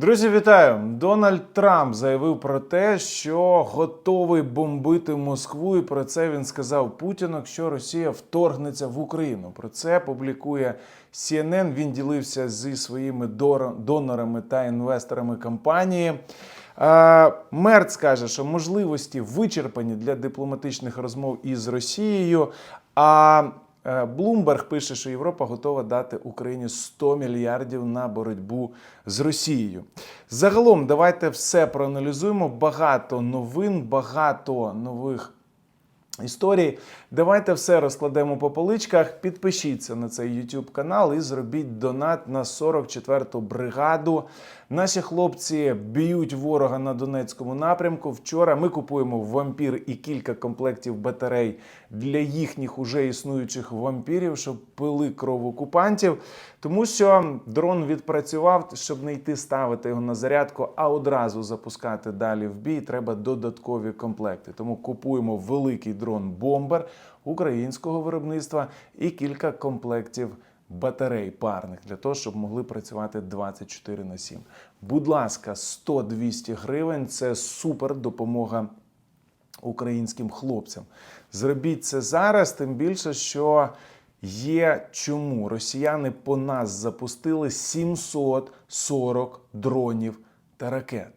Друзі, вітаю! Дональд Трамп заявив про те, що готовий бомбити Москву. І про це він сказав Путіну, якщо Росія вторгнеться в Україну. Про це публікує CNN. Він ділився зі своїми донорами та інвесторами компанії. Мерц каже, що можливості вичерпані для дипломатичних розмов із Росією. А Блумберг пише, що Європа готова дати Україні 100 мільярдів на боротьбу з Росією. Загалом, давайте все проаналізуємо. Багато новин, багато нових. Історій. Давайте все розкладемо по поличках. Підпишіться на цей YouTube канал і зробіть донат на 44-ту бригаду. Наші хлопці б'ють ворога на Донецькому напрямку. Вчора ми купуємо вампір і кілька комплектів батарей для їхніх уже існуючих вампірів, щоб пили кров окупантів. Тому що дрон відпрацював, щоб не йти ставити його на зарядку, а одразу запускати далі в бій. Треба додаткові комплекти. Тому купуємо великий дрон бомбер українського виробництва і кілька комплектів батарей парних для того, щоб могли працювати 24 на 7. Будь ласка, 100-200 гривень це супер допомога українським хлопцям. Зробіть це зараз, тим більше, що є чому. Росіяни по нас запустили 740 дронів та ракет.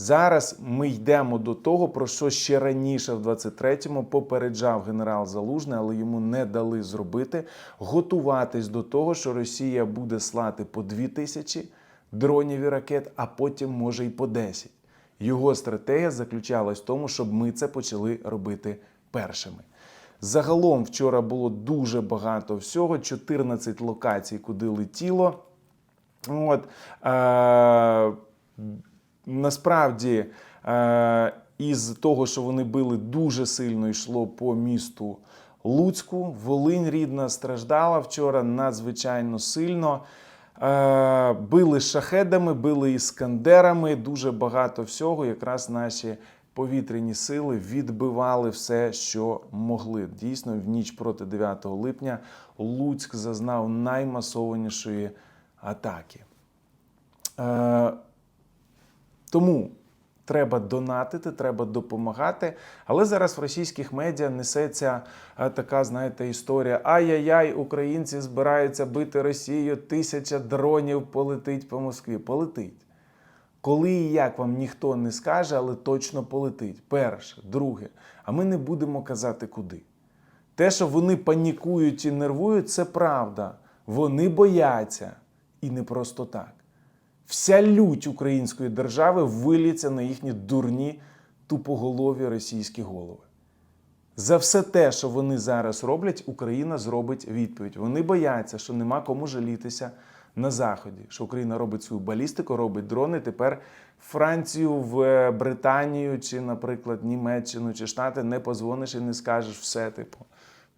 Зараз ми йдемо до того, про що ще раніше, в 23-му, попереджав генерал Залужний, але йому не дали зробити. Готуватись до того, що Росія буде слати по 2 тисячі дронів і ракет, а потім може й по 10. Його стратегія заключалась в тому, щоб ми це почали робити першими. Загалом вчора було дуже багато всього: 14 локацій, куди летіло. От, е- насправді, е- із того, що вони били, дуже сильно йшло по місту Луцьку. Волинь рідна страждала вчора надзвичайно сильно. Е, били шахедами, били іскандерами, дуже багато всього. Якраз наші повітряні сили відбивали все, що могли. Дійсно, в ніч проти 9 липня Луцьк зазнав наймасованішої атаки. Е, тому треба донатити, треба допомагати. Але зараз в російських медіа несеться е, така, знаєте, історія: ай-яй-яй, українці збираються бити Росію, тисяча дронів полетить по Москві. Полетить. Коли і як вам ніхто не скаже, але точно полетить. Перше, друге. А ми не будемо казати куди. Те, що вони панікують і нервують, це правда. Вони бояться. І не просто так. Вся лють української держави виліться на їхні дурні, тупоголові російські голови. За все те, що вони зараз роблять, Україна зробить відповідь. Вони бояться, що нема кому жалітися на Заході, що Україна робить свою балістику, робить дрони. Тепер Францію, в Британію чи, наприклад, Німеччину чи Штати не позвониш і не скажеш все, типу.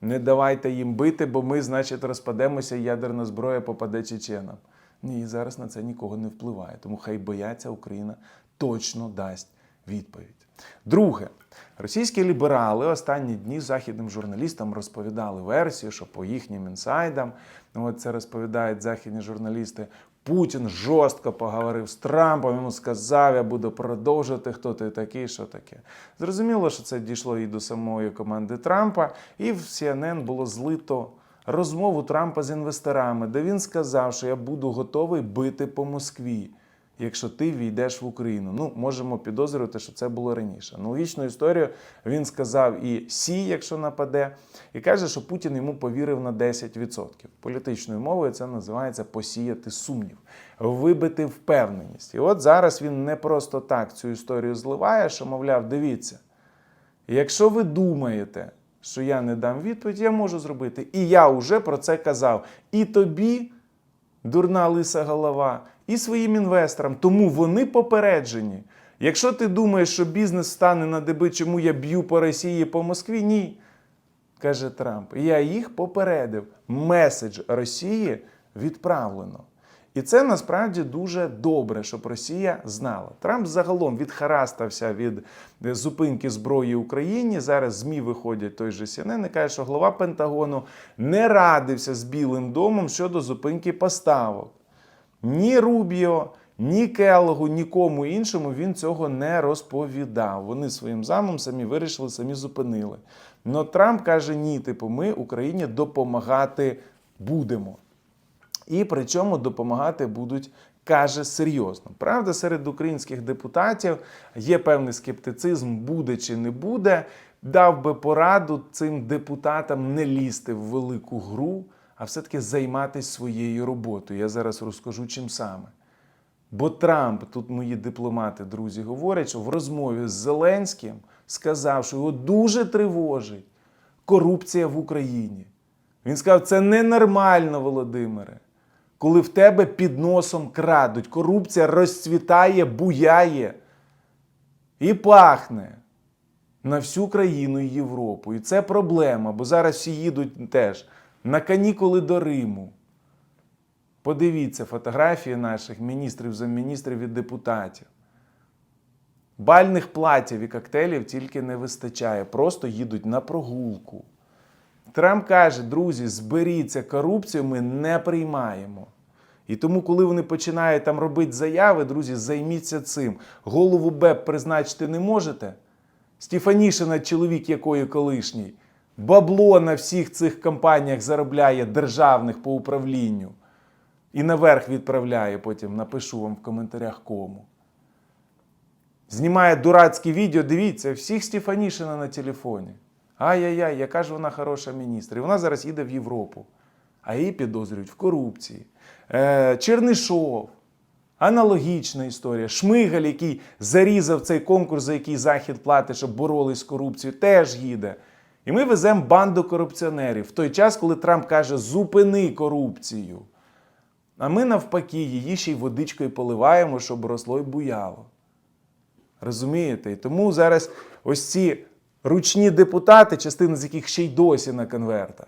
Не давайте їм бити, бо ми, значить, розпадемося, ядерна зброя попаде чеченам. Ні, зараз на це нікого не впливає. Тому хай бояться, Україна точно дасть відповідь. Друге, російські ліберали останні дні західним журналістам розповідали версію, що по їхнім інсайдам, ну от це розповідають західні журналісти. Путін жорстко поговорив з Трампом, йому сказав, я буду продовжувати, хто ти такий, що таке. Зрозуміло, що це дійшло і до самої команди Трампа, і в CNN було злито розмову Трампа з інвесторами, де він сказав, що я буду готовий бити по Москві, якщо ти війдеш в Україну. Ну, можемо підозрювати, що це було раніше. Аналогічну історію він сказав і Сі, якщо нападе, і каже, що Путін йому повірив на 10%. Політичною мовою це називається посіяти сумнів, вибити впевненість. І от зараз він не просто так цю історію зливає, що, мовляв, дивіться. Якщо ви думаєте, що я не дам відповідь, я можу зробити. І я вже про це казав. І тобі, дурна лиса голова, і своїм інвесторам. Тому вони попереджені. Якщо ти думаєш, що бізнес стане на деби, чому я б'ю по Росії по Москві, ні. Каже Трамп. Я їх попередив. Меседж Росії відправлено. І це насправді дуже добре, щоб Росія знала. Трамп загалом відхарастався від зупинки зброї Україні. Зараз ЗМІ виходять той же CNN і каже, що голова Пентагону не радився з Білим домом щодо зупинки поставок. Ні Рубіо, Ні Келлогу, нікому іншому він цього не розповідав. Вони своїм замом самі вирішили, самі зупинили. Но Трамп каже: ні, типу, ми Україні допомагати будемо. І причому допомагати будуть, каже, серйозно. Правда, серед українських депутатів є певний скептицизм, буде чи не буде. Дав би пораду цим депутатам не лізти в велику гру, а все-таки займатися своєю роботою. Я зараз розкажу, чим саме. Бо Трамп, тут мої дипломати, друзі, говорять, що в розмові з Зеленським сказав, що його дуже тривожить корупція в Україні. Він сказав, це ненормально, Володимире, коли в тебе під носом крадуть. Корупція розцвітає, буяє і пахне на всю країну і Європу. І це проблема, бо зараз всі їдуть теж на канікули до Риму. Подивіться фотографії наших міністрів, замміністрів і депутатів. Бальних платів і коктейлів тільки не вистачає, просто їдуть на прогулку. Трамп каже: друзі, зберіться, корупцію ми не приймаємо. І тому, коли вони починають там робити заяви, друзі, займіться цим. Голову БЕП призначити не можете. Стефанішина, чоловік якої колишній, бабло на всіх цих компаніях заробляє державних по управлінню. І наверх відправляє, потім напишу вам в коментарях кому. Знімає дурацьке відео, дивіться, всіх Стефанішина на телефоні. Ай-яй-яй, яка ж вона хороша міністр. І вона зараз їде в Європу, а її підозрюють в корупції. Е, Чернишов. Аналогічна історія. Шмигаль, який зарізав цей конкурс, за який Захід платить, щоб боролись з корупцією, теж їде. І ми веземо банду корупціонерів в той час, коли Трамп каже: зупини корупцію. А ми навпаки її ще й водичкою поливаємо, щоб росло й буяло. Розумієте? І тому зараз ось ці ручні депутати, частина з яких ще й досі на конвертах.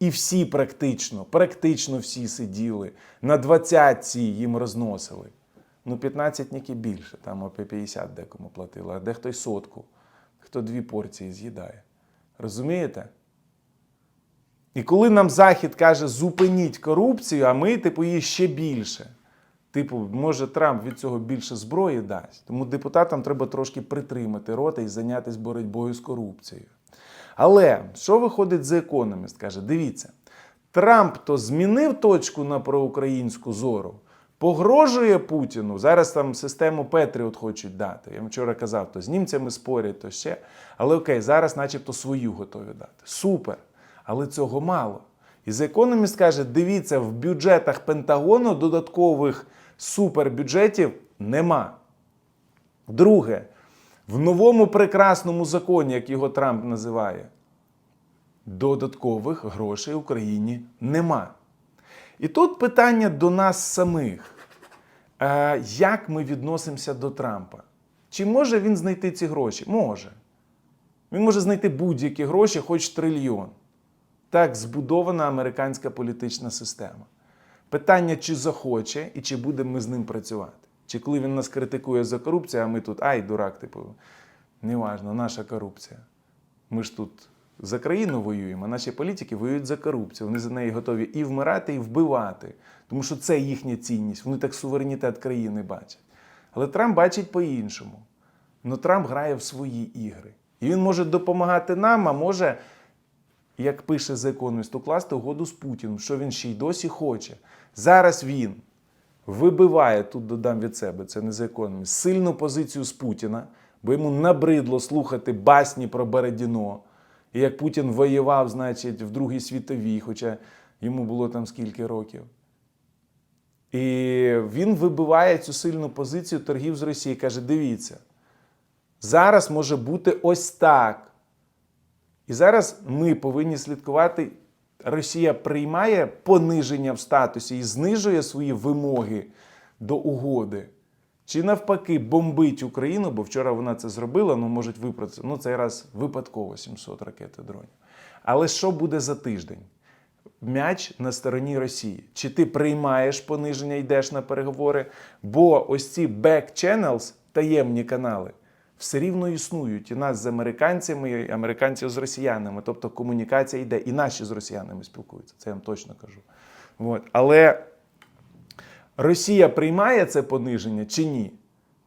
І всі практично, практично всі сиділи. На 20 їм розносили. Ну, 15 ніки більше, там по 50 декому платили, а дехто й сотку, хто дві порції з'їдає. Розумієте? І коли нам Захід каже, зупиніть корупцію, а ми, типу, її ще більше. Типу, може, Трамп від цього більше зброї дасть. Тому депутатам треба трошки притримати рота і зайнятися боротьбою з корупцією. Але що виходить з економіст? Каже: дивіться, Трамп то змінив точку на проукраїнську зору, погрожує Путіну. Зараз там систему Петріот хочуть дати. Я вчора казав, то з німцями спорять, то ще. Але окей, зараз, начебто, свою готові дати. Супер. Але цього мало. І The Economist каже: дивіться, в бюджетах Пентагону додаткових супербюджетів нема. Друге, в новому прекрасному законі, як його Трамп називає, додаткових грошей Україні нема. І тут питання до нас самих. Е, Як ми відносимося до Трампа? Чи може він знайти ці гроші? Може. Він може знайти будь-які гроші, хоч трильйон. Так збудована американська політична система. Питання, чи захоче і чи будемо ми з ним працювати. Чи коли він нас критикує за корупцію, а ми тут, ай, дурак, типу, неважно, наша корупція. Ми ж тут за країну воюємо, а наші політики воюють за корупцію. Вони за неї готові і вмирати, і вбивати. Тому що це їхня цінність. Вони так суверенітет країни бачать. Але Трамп бачить по-іншому. Ну Трамп грає в свої ігри. І він може допомагати нам, а може як пише The укласти угоду з Путіним, що він ще й досі хоче. Зараз він вибиває, тут додам від себе, це не The сильну позицію з Путіна, бо йому набридло слухати басні про Бередіно. І як Путін воював, значить, в Другій світовій, хоча йому було там скільки років. І він вибиває цю сильну позицію торгів з Росією. Каже: дивіться, зараз може бути ось так. І зараз ми повинні слідкувати. Росія приймає пониження в статусі і знижує свої вимоги до угоди. Чи навпаки бомбить Україну, бо вчора вона це зробила, ну можуть випрацювати. Ну, цей раз випадково 700 ракет і дронів. Але що буде за тиждень? М'яч на стороні Росії. Чи ти приймаєш пониження, йдеш на переговори? Бо ось ці back channels, таємні канали, все рівно існують. І нас з американцями, і американців з росіянами. Тобто комунікація йде, і наші з росіянами спілкуються. Це я вам точно кажу. От. Але Росія приймає це пониження чи ні?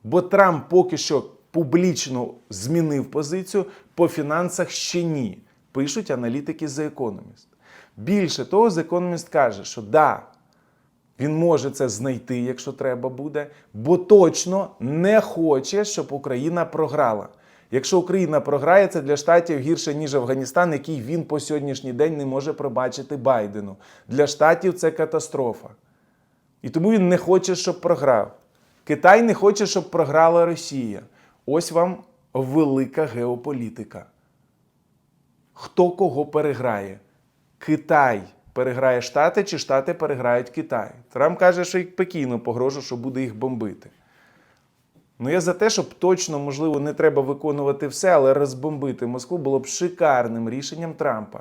Бо Трамп поки що публічно змінив позицію, по фінансах ще ні. Пишуть аналітики The Economist. Більше того, The Economist каже, що да, він може це знайти, якщо треба буде, бо точно не хоче, щоб Україна програла. Якщо Україна програє, це для штатів гірше, ніж Афганістан, який він по сьогоднішній день не може пробачити Байдену. Для штатів це катастрофа. І тому він не хоче, щоб програв. Китай не хоче, щоб програла Росія. Ось вам велика геополітика. Хто кого переграє? Китай переграє Штати, чи Штати переграють Китай. Трамп каже, що і Пекіну погрожує, що буде їх бомбити. Ну, я за те, щоб точно, можливо, не треба виконувати все, але розбомбити Москву було б шикарним рішенням Трампа.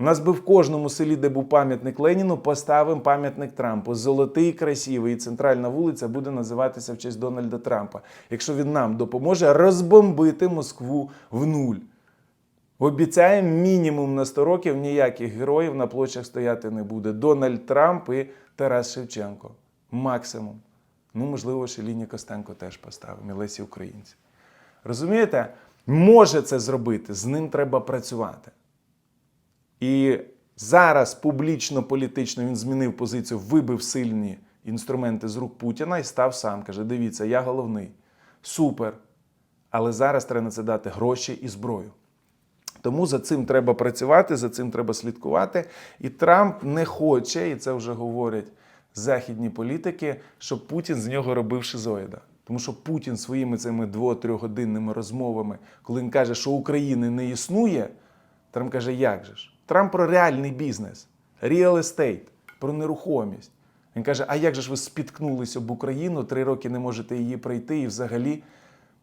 У нас би в кожному селі, де був пам'ятник Леніну, поставимо пам'ятник Трампу. Золотий, красивий, і центральна вулиця буде називатися в честь Дональда Трампа, якщо він нам допоможе розбомбити Москву в нуль. Обіцяємо мінімум на 100 років ніяких героїв на площах стояти не буде. Дональд Трамп і Тарас Шевченко. Максимум. Ну, можливо, ще Ліні Костенко теж поставимо, і Лесі Українці. Розумієте? Може це зробити, з ним треба працювати. І зараз публічно політично він змінив позицію, вибив сильні інструменти з рук Путіна і став сам. Каже: дивіться, я головний. Супер. Але зараз треба на це дати гроші і зброю. Тому за цим треба працювати, за цим треба слідкувати. І Трамп не хоче, і це вже говорять західні політики, щоб Путін з нього робив шизоїда. Тому що Путін своїми цими дво-трьохгодинними розмовами, коли він каже, що України не існує, Трамп каже, як же ж? Трамп про реальний бізнес, real estate, про нерухомість. Він каже: а як же ж ви спіткнулися об Україну, три роки не можете її пройти і взагалі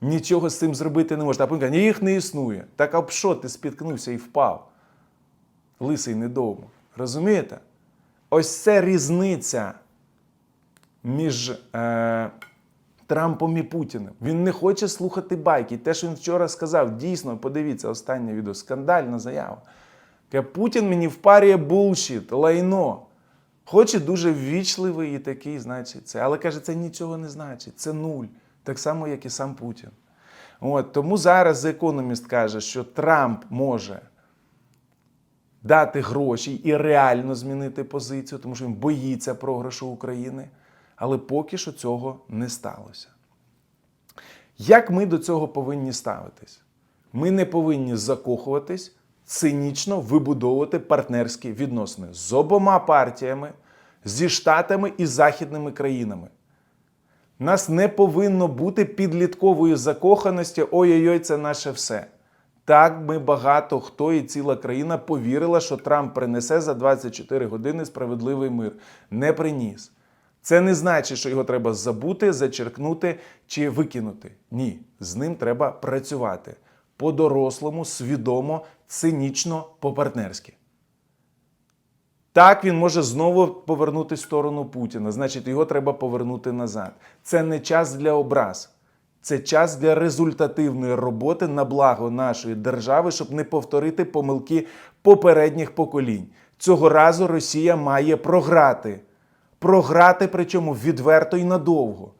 нічого з цим зробити не можете. А Путін каже, їх не існує. Так а що ти спіткнувся і впав? Лисий недовго. Розумієте? Ось це різниця між е, Трампом і Путіним. Він не хоче слухати байки. Те, що він вчора сказав, дійсно, подивіться, останнє відео, скандальна заява. Путін мені впарює булшіт, лайно. Хоче дуже ввічливий і такий, значить, це. Але каже, це нічого не значить, це нуль. Так само, як і сам Путін. От, тому зараз Economist каже, що Трамп може дати гроші і реально змінити позицію, тому що він боїться програшу України. Але поки що цього не сталося. Як ми до цього повинні ставитись? Ми не повинні закохуватись, цинічно вибудовувати партнерські відносини з обома партіями, зі Штатами і західними країнами. Нас не повинно бути підліткової закоханості, ой-ой-ой, це наше все. Так ми багато хто і ціла країна повірила, що Трамп принесе за 24 години справедливий мир. Не приніс. Це не значить, що його треба забути, зачеркнути чи викинути. Ні, з ним треба працювати по-дорослому, свідомо, цинічно, по-партнерськи. Так він може знову повернути сторону Путіна. Значить, його треба повернути назад. Це не час для образ. Це час для результативної роботи на благо нашої держави, щоб не повторити помилки попередніх поколінь. Цього разу Росія має програти. Програти, причому відверто і надовго.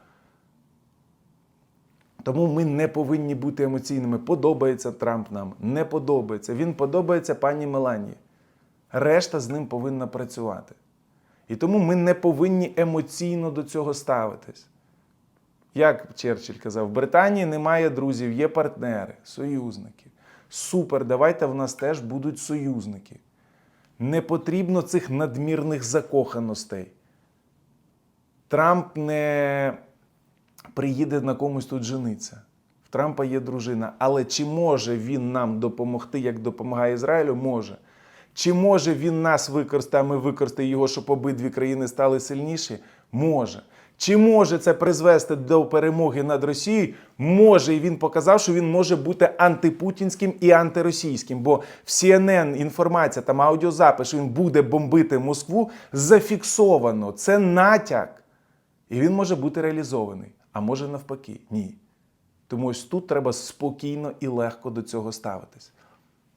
Тому ми не повинні бути емоційними. Подобається Трамп нам, не подобається. Він подобається пані Меланії. Решта з ним повинна працювати. І тому ми не повинні емоційно до цього ставитись. Як Черчилль казав, в Британії немає друзів, є партнери, союзники. Супер, давайте в нас теж будуть союзники. Не потрібно цих надмірних закоханостей. Трамп не приїде на комусь тут жениться. В Трампа є дружина. Але чи може він нам допомогти, як допомагає Ізраїлю? Може. Чи може він нас використати, а ми використаємо його, щоб обидві країни стали сильніші? Може. Чи може це призвести до перемоги над Росією? Може, і він показав, що він може бути антипутінським і антиросійським. Бо в CNN інформація, там аудіозапис, що він буде бомбити Москву, зафіксовано. Це натяк. І він може бути реалізований. А може навпаки, ні. Тому ось тут треба спокійно і легко до цього ставитись.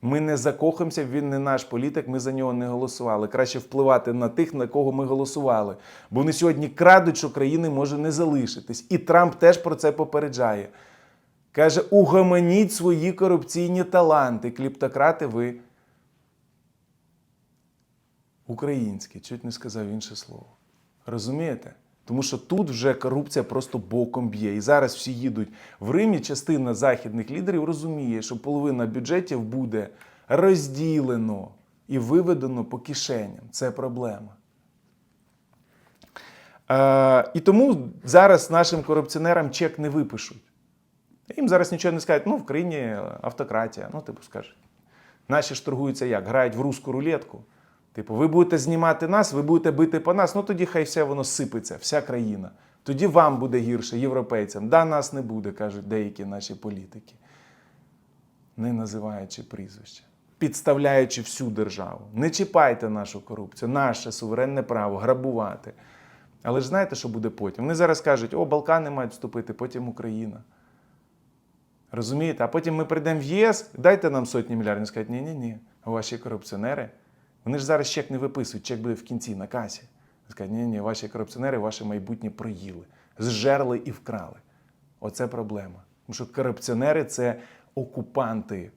Ми не закохаємося, він не наш політик, ми за нього не голосували. Краще впливати на тих, на кого ми голосували. Бо вони сьогодні крадуть, що країни може не залишитись. І Трамп теж про це попереджає. Каже: угомоніть свої корупційні таланти. Кліптократи ви українські, чуть не сказав інше слово. Розумієте? Тому що тут вже корупція просто боком б'є. І зараз всі їдуть в Римі. Частина західних лідерів розуміє, що половина бюджетів буде розділено і виведено по кишеням. Це проблема. Е, і тому зараз нашим корупціонерам чек не випишуть. Їм зараз нічого не скажуть, ну в країні автократія. Ну, типу, скажуть. Наші ж торгуються як? Грають в русську рулетку. Типу, ви будете знімати нас, ви будете бити по нас, ну тоді хай все воно сипеться, вся країна. Тоді вам буде гірше, європейцям. Да, нас не буде, кажуть деякі наші політики, не називаючи прізвища, підставляючи всю державу. Не чіпайте нашу корупцію, наше суверенне право грабувати. Але ж знаєте, що буде потім? Вони зараз кажуть, о, Балкани мають вступити, потім Україна. Розумієте? А потім ми прийдемо в ЄС, дайте нам сотні мільярдів. Скажуть, ні-ні-ні, ваші корупціонери. Вони ж зараз чек не виписують, чек буде в кінці на касі. Скажуть, ні, ні, ваші корупціонери, ваше майбутнє проїли, зжерли і вкрали. Оце проблема. Тому що корупціонери це окупанти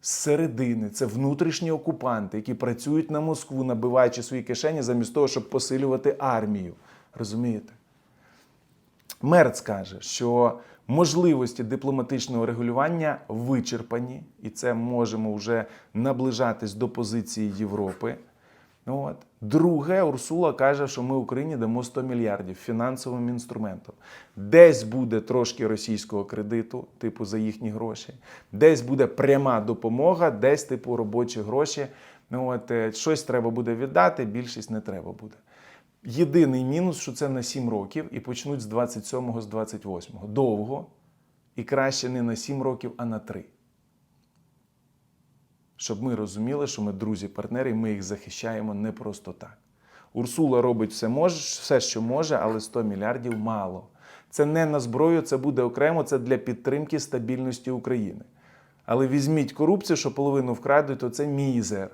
з середини, це внутрішні окупанти, які працюють на Москву, набиваючи свої кишені замість того, щоб посилювати армію. Розумієте? Мерц каже, що можливості дипломатичного регулювання вичерпані, і це можемо вже наближатись до позиції Європи. От. Друге, Урсула каже, що ми Україні дамо 100 мільярдів фінансовим інструментом. Десь буде трошки російського кредиту, типу за їхні гроші, десь буде пряма допомога, десь типу робочі гроші. От, е, щось треба буде віддати, більшість не треба буде. Єдиний мінус, що це на 7 років і почнуть з 27-го, з 28-го. Довго і краще не на 7 років, а на 3. Щоб ми розуміли, що ми друзі-партнери, і ми їх захищаємо не просто так. Урсула робить все, може, все, що може, але 100 мільярдів мало. Це не на зброю, це буде окремо, це для підтримки стабільності України. Але візьміть корупцію, що половину вкрадуть, то це мізер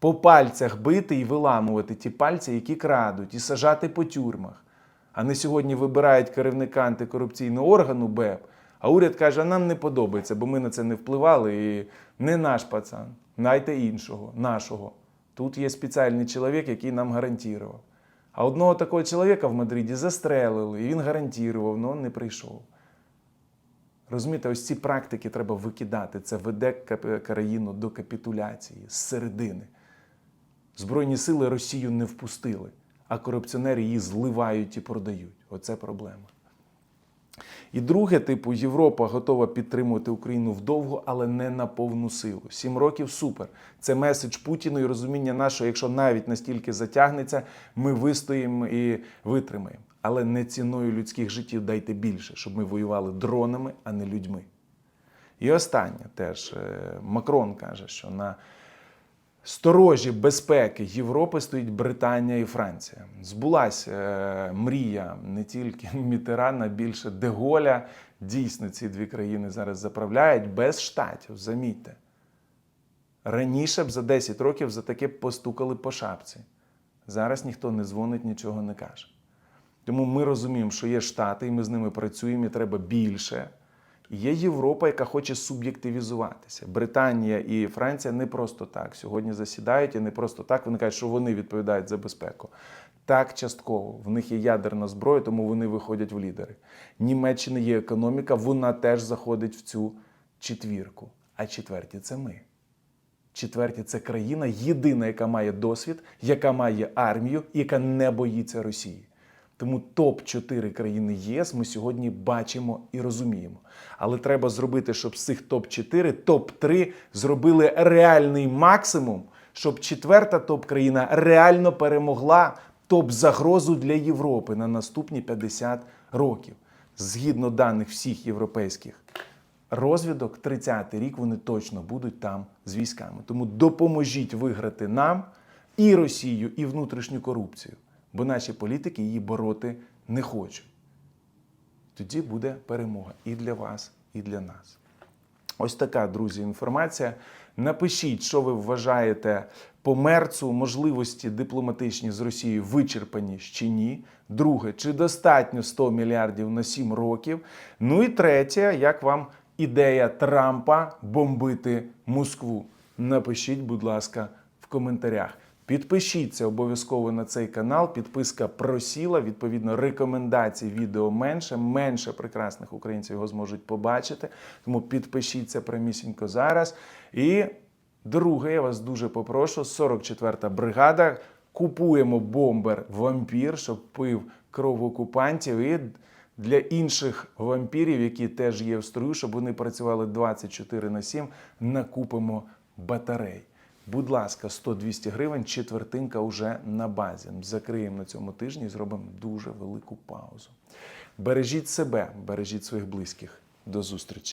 по пальцях бити і виламувати ті пальці, які крадуть, і сажати по тюрмах. А не сьогодні вибирають керівника антикорупційного органу БЕП, а уряд каже, а нам не подобається, бо ми на це не впливали. І не наш пацан, найте іншого, нашого. Тут є спеціальний чоловік, який нам гарантував. А одного такого чоловіка в Мадриді застрелили, і він гарантував, але не прийшов. Розумієте, ось ці практики треба викидати. Це веде країну до капітуляції з середини. Збройні сили Росію не впустили, а корупціонери її зливають і продають. Оце проблема. І друге, типу, Європа готова підтримувати Україну вдовго, але не на повну силу. Сім років супер. Це меседж Путіну і розуміння нашого, якщо навіть настільки затягнеться, ми вистоїмо і витримаємо. Але не ціною людських життів дайте більше, щоб ми воювали дронами, а не людьми. І останнє теж е, Макрон каже, що на сторожі безпеки Європи стоїть Британія і Франція. Збулася е, мрія не тільки Мітерана, більше Деголя. Дійсно, ці дві країни зараз заправляють без штатів. Замітьте. Раніше б за 10 років за таке постукали по шапці. Зараз ніхто не дзвонить, нічого не каже. Тому ми розуміємо, що є штати, і ми з ними працюємо, і треба більше. Є Європа, яка хоче суб'єктивізуватися. Британія і Франція не просто так сьогодні засідають і не просто так. Вони кажуть, що вони відповідають за безпеку. Так, частково. В них є ядерна зброя, тому вони виходять в лідери. Німеччина є економіка, вона теж заходить в цю четвірку. А четверті це ми. Четверті це країна єдина, яка має досвід, яка має армію, яка не боїться Росії. Тому топ-4 країни єС ми сьогодні бачимо і розуміємо. Але треба зробити, щоб з цих топ-4, топ-3 зробили реальний максимум, щоб четверта топ-країна реально перемогла топ-загрозу для Європи на наступні 50 років. Згідно даних всіх європейських розвідок, 30-й рік вони точно будуть там з військами. Тому допоможіть виграти нам і Росію, і внутрішню корупцію, бо наші політики її бороти не хочуть. Тоді буде перемога і для вас, і для нас. Ось така, друзі, інформація. Напишіть, що ви вважаєте по мерцу, можливості дипломатичні з Росією вичерпані чи ні. Друге, чи достатньо 100 мільярдів на 7 років. Ну і третє, як вам ідея Трампа бомбити Москву? Напишіть, будь ласка, в коментарях. Підпишіться обов'язково на цей канал. Підписка просіла. Відповідно, рекомендацій відео менше. Менше прекрасних українців його зможуть побачити. Тому підпишіться прямісінько зараз. І друге, я вас дуже попрошу: 44-та бригада. Купуємо бомбер вампір, щоб пив кров окупантів. І для інших вампірів, які теж є в строю, щоб вони працювали 24 на 7, накупимо батарей. Будь ласка, 100-200 гривень, четвертинка вже на базі. Закриємо на цьому тижні і зробимо дуже велику паузу. Бережіть себе, бережіть своїх близьких. До зустрічі!